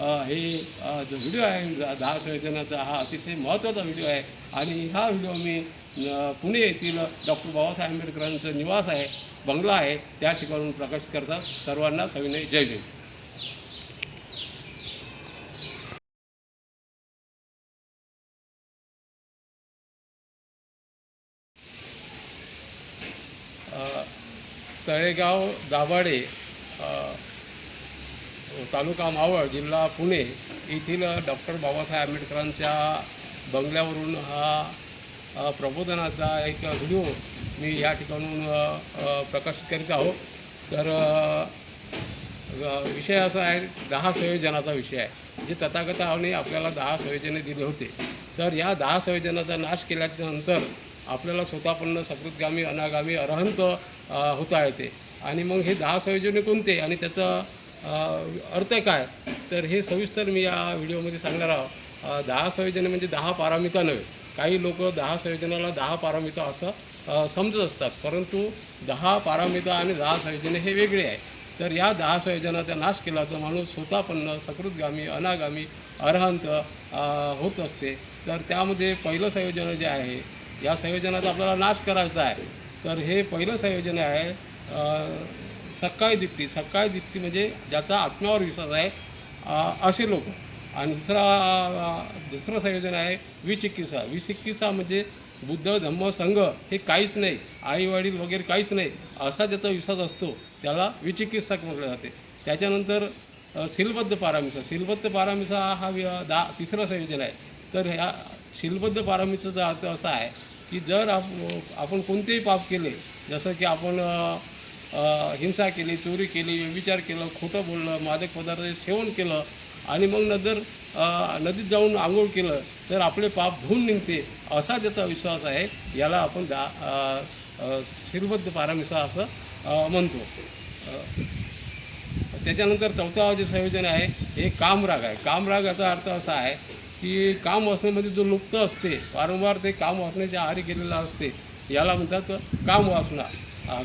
हे जो व्हिडिओ आहे दहा संयोजनाचा हा अतिशय महत्त्वाचा व्हिडिओ आहे. आणि हा व्हिडिओ मी पुणे येथील डॉक्टर बाबासाहेब आंबेडकरांचं निवास आहे बंगला आहे त्या ठिकाणून प्रकाशित करतात. सर्वांना सविनय जय जय तळेगाव दाभाडे तालुका मावळ जिल्हा पुणे येथील डॉक्टर बाबासाहेब आंबेडकरांच्या बंगल्यावरून हा प्रबोधनाचा एक व्हिडिओ मी या ठिकाणून प्रकाशित करीत आहोत. तर विषय असा आहे दहा संयोजनाचा विषय आहे जे तथागताने आपल्याला दहा संयोजने दिले होते. तर या दहा संयोजनाचा नाश केल्यानंतर आपल्याला स्वतःपन्न सकृतगामी अनागामी अरहंत होता येते. आणि मग हे दहा संयोजने कोणते? आणि त्याचं अर्थ काय तर हे सविस्तर मी या व्हिडिओमध्ये सांगणार आहोत. दहा संयोजने म्हणजे दहा पारामिता नव्हे. काही लोक दहा संयोजनाला दहा पारामिता असं समजत असतात. परंतु दहा पारामिता आणि दहा संयोजने हे वेगळे आहे. तर या दहा संयोजनाचा नाश केला तर माणूस स्वतःपन्न सकृतगामी अनागामी अर्हंत होत असते. तर त्यामध्ये पहिलं संयोजन जे आहे या संयोजनाचा आपल्याला नाश करायचा आहे. तर हे पहिलं संयोजन आहे सकाळी दिप्ती सकाळी दिप्ती म्हणजे ज्याचा आत्म्यावर विश्वास आहे असे लोक. आणि दुसरा दुसरं संयोजन आहे विचिकित्सा. विचिकित्सा म्हणजे बुद्ध धम्म संघ हे काहीच नाही. आई वडील वगैरे काहीच नाही. असा ज्याचा विश्वास असतो त्याला विचिकित्सक म्हटलं जाते. त्याच्यानंतर शिलबद्ध पारामिसा. शिलबद्ध पारामिसा हा वि- दा तिसरं संयोजन आहे. तर ह्या शिलबद्ध पारामिसाचा अर्थ असा आहे की जर आप आपण कोणतेही पाप केले जसं की आपण हिंसा केली चोरी केली व्यभिचार केलं खोटं बोललं मादक पदार्थ सेवन केलं आणि मग नंतर नदीत जाऊन आंघोळ केलं तर आपले पाप धुवून निघते असा ज्याचा विश्वास आहे याला आपण दा शिरबद्ध पारामिसा असं म्हणतो. त्याच्यानंतर चौथा जे संयोजन आहे हे कामराग आहे. कामराग याचा अर्थ असा आहे की काम वासनेमध्ये जो लुप्त असते वारंवार ते काम वासनेच्या आहारी गेलेला असते याला म्हणतात काम वासना.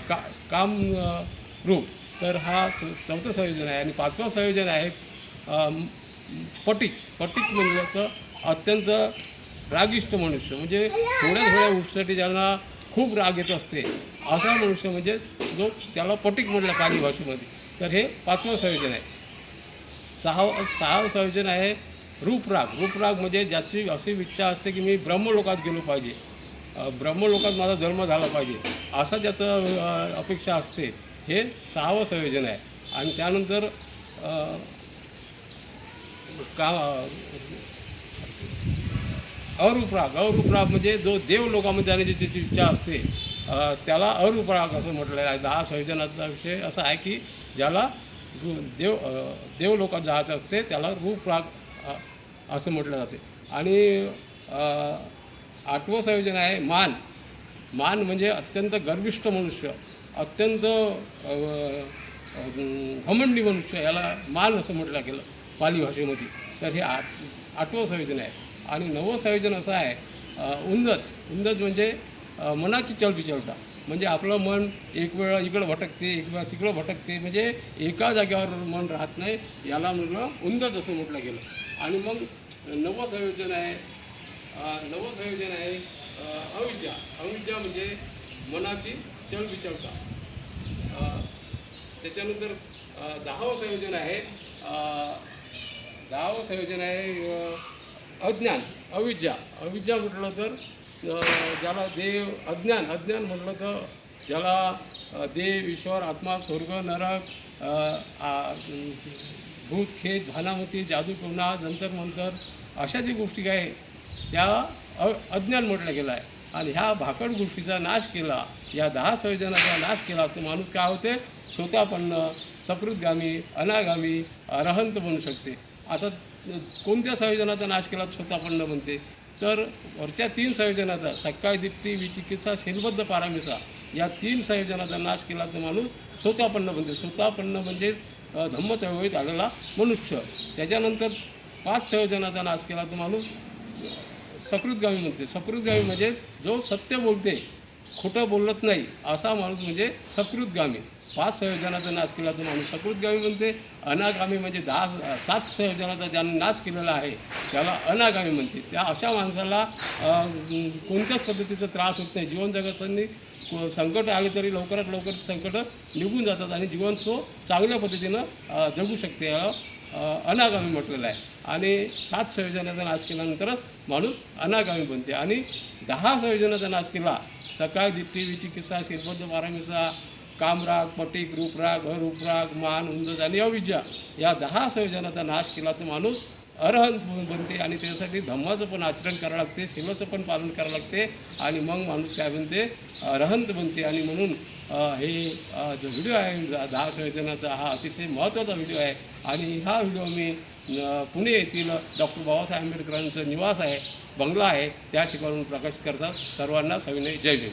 का काम रूप तर हा चौथं संयोजन आहे आणि पाचवं संयोजन आहे अ, म- पटीक. पटीक म्हणजे तर अत्यंत रागिष्ट मनुष्य. म्हणजे थोड्या थोड्या गोष्टीसाठी ज्यांना खूप राग येत असते असा मनुष्य म्हणजे जो त्याला पटीक म्हटलं पाली भाषेमध्ये. तर हे पाचवं संयोजन आहे. सहा सहावं संयोजन आहे रूपराग. रूपराग म्हणजे ज्याची अशी इच्छा असते की मी ब्रह्मलोकात गेलो पाहिजे. ब्रह्मलोकात माझा जन्म झाला पाहिजे. असं ज्याचं अपेक्षा असते. हे सहावं संयोजन आहे. आणि त्यानंतर का अरूपराग. अरूपराग म्हणजे जो देव लोकामध्ये जाण्याची त्याची इच्छा असते. त्याला अरूपराग असं म्हटलेलं आहे दहा संयोजनाचा विषय असा आहे की ज्याला देव देव लोकात जायचं असते त्याला रूपराग असं म्हटलं जाते. आणि आठवं संयोजन आहे मान. मान म्हणजे अत्यंत गर्विष्ठ मनुष्य अत्यंत घमंडी मनुष्य याला मान असं म्हटलं गेलं पाली भाषेमध्ये. तर हे आठ आठवं संयोजन आहे. आणि नवं संयोजन असं आहे उंदत उंदत म्हणजे मनाची चलबिचलता म्हणजे आपलं मन एक वेळा इकडं भटकते एक वेळा तिकडं भटकते म्हणजे एका जागेवर मन राहत नाही याला म्हटलं उंदत असं म्हटलं गेलं. आणि मग नवं संयोजन आहे नवं संयोजन आहे अविद्या. अविद्या म्हणजे मनाची चलबिचलता त्याच्यानंतर दहावं संयोजन आहे. दहावं संयोजन आहे अज्ञान अविद्या. अविद्या म्हटलं तर ज्याला देव अज्ञान अज्ञान म्हटलं तर ज्याला देव ईश्वर आत्मा स्वर्ग नरक भूत खेत भानामती जादू टोना जंतर मंतर अशा ज्या गोष्टी काय त्या अ अज्ञान म्हटलं गेलं आहे आणि ह्या भाकड गोष्टीचा नाश केला या दहा संयोजनाचा नाश केला तर माणूस काय होते? स्वतःपन्न सकृतगामी अनागामी अरहंत बनू शकते. आता कोणत्या संयोजनाचा नाश केला? तर स्वतःपन्न बनते तर वरच्या तीन संयोजनाचा सकाळी दिप्ती विचिकित्सा शिलबद्ध पारामिसा या तीन संयोजनाचा नाश केला तर माणूस स्वतःपन्न बनते स्वतःपन्न म्हणजेच धम्म चळवळीत आलेला मनुष्य. त्याच्यानंतर पाच संयोजनाचा नाश केला तर माणूस सकृतगामी म्हणते. सकृतगामी म्हणजे जो सत्य बोलते खोटं बोलत नाही असा माणूस म्हणजे सकृतगामी पाच संयोजनाचा नाश केला तो माणूस सकृतगामी म्हणते. अनागामी म्हणजे दहा सात संयोजनाचा ज्यानं नाश केलेला आहे त्याला अनागामी म्हणते. त्या अशा माणसाला कोणत्याच पद्धतीचा त्रास होत नाही. जीवन जगतानी संकट आले तरी लवकरात लवकर संकट निघून जातात आणि जीवन तो चांगल्या पद्धतीनं जगू शकते. याला अनागामी म्हटलेलं आहे. आणि सात संयोजनाचा नाश केल्यानंतरच माणूस अनागामी बनते. आणि दहा संयोजनाचा नाश केला सकाळ दिप्ती विचिकित्सा शिरबद्ध पारामिसा कामराग पटिक रूपराग अरूपराग मान उंदज आणि अविद्या या दहा संयोजनाचा नाश केला तर माणूस अरहंत बनते आणि त्यासाठी धम्माचं पण आचरण करावं लागते सेवेचं पण पालन करावं लागते आणि मग माणूस काय बनते रहंत बनते आणि म्हणून हे जो व्हिडिओ आहे दहा संयोजनाचा हा अतिशय महत्त्वाचा व्हिडिओ आहे आणि हा व्हिडिओ मी पुणे येथील डॉक्टर बाबासाहेब आंबेडकरांचं निवास आहे बंगला आहे त्या ठिकाणून प्रकाशित करतात. सर्वांना सविनय. जय जय